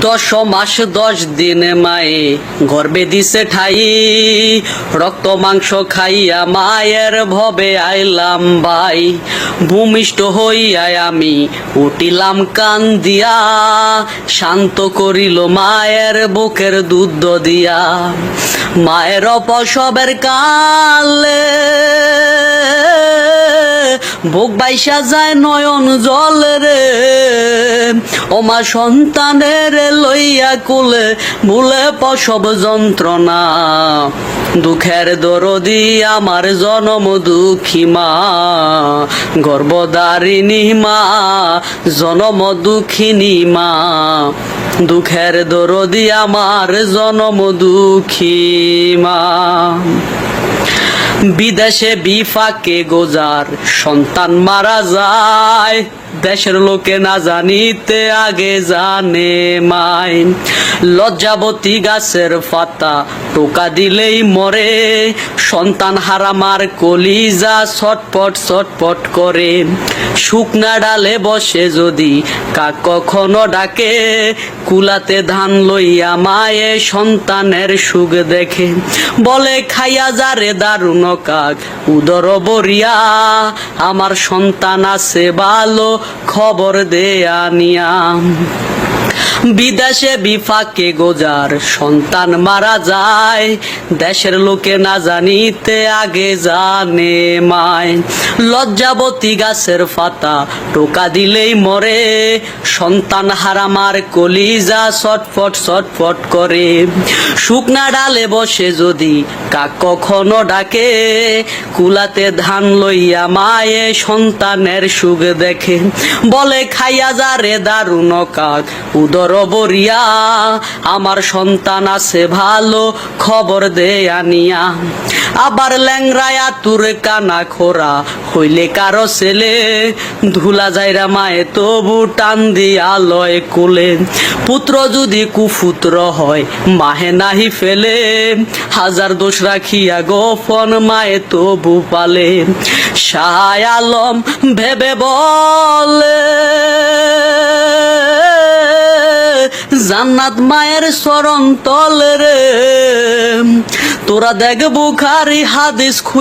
দশ মাস দশ দিন মায়ে গর্বে দিছে ঠাই, রক্ত মাংস খাইয়া মায়ের ভবে আইলাম ভাই ভূমিষ্ঠ হইয়া আমি উঠিলাম কান দিয়া শান্ত করিল মায়ের বুকের দুধ দিয়া। মায়ের অপসবের কালে বুক বাইসা যায় নয়ন জল রে। ওমা সন্তানের লইয়া কুলে ভুলে প্রসব যন্ত্রণা। দুঃখের দরদি আমার জনম দুঃখী মা গর্ভদারিণী মা, জনম দুঃখিনী মা। দুঃখের দরদি আমার জনম দুঃখী মা। বিদেশে বিফাকে গোজার সন্তান মারা যায়। দেশের লোকে না জানিতে আগে জানে মাই লজ্জাবতী গাছের পাতা টোকা দিলেই মরে। সন্তান হারামার কলিজা ছটপট ছটপট করে। শুকনা ডালে বসে যদি কাক কখনো ডাকে, কুলাতে ধান লইয়া মায়ে সন্তানের সুখ দেখে। বলে, খাইয়া যারে দারুণ কাক। উদর বরিয়া, আমার সন্তান আছে ভালো খবর দেয়া নিয়াম বিদেশে বিফাকে গোজার সন্তান মারা যায়, দেশের লোকে না জানিতে আগে জানে মায়। লজ্জাবতী গাছের পাতা টোকা দিলেই মরে সন্তান হারামার কলিজা ছটফট ছটফট করে। শুকনা ডালে বসে যদি কাক কখনো ডাকে, কুলাতে ধান লইয়া মায়ে সন্তানের সুখ দেখে। বলে, খাইয়া যারে দারুণ কাক, উদর বরিয়া, আমার সন্তান আছে ভালো খবর দে আনিয়া। আবার ল্যাংরায়া তুর কানা খোরা। হইলে কারও ছেলে, ধুলা যাইরা মায়ে তবু টান দিয়া লয় কোলে। পুত্র যদি কুপুত্র হয়, মাহে নাহি ফেলে। হাজার দোষ রাখিয়া গোপন মায়ে তবু পালে। শাহ আলম ভেবে বলে, জান্নাত মায়ের চরণ তলে রে। তোরা দেখ বুখারি হাদিস খুই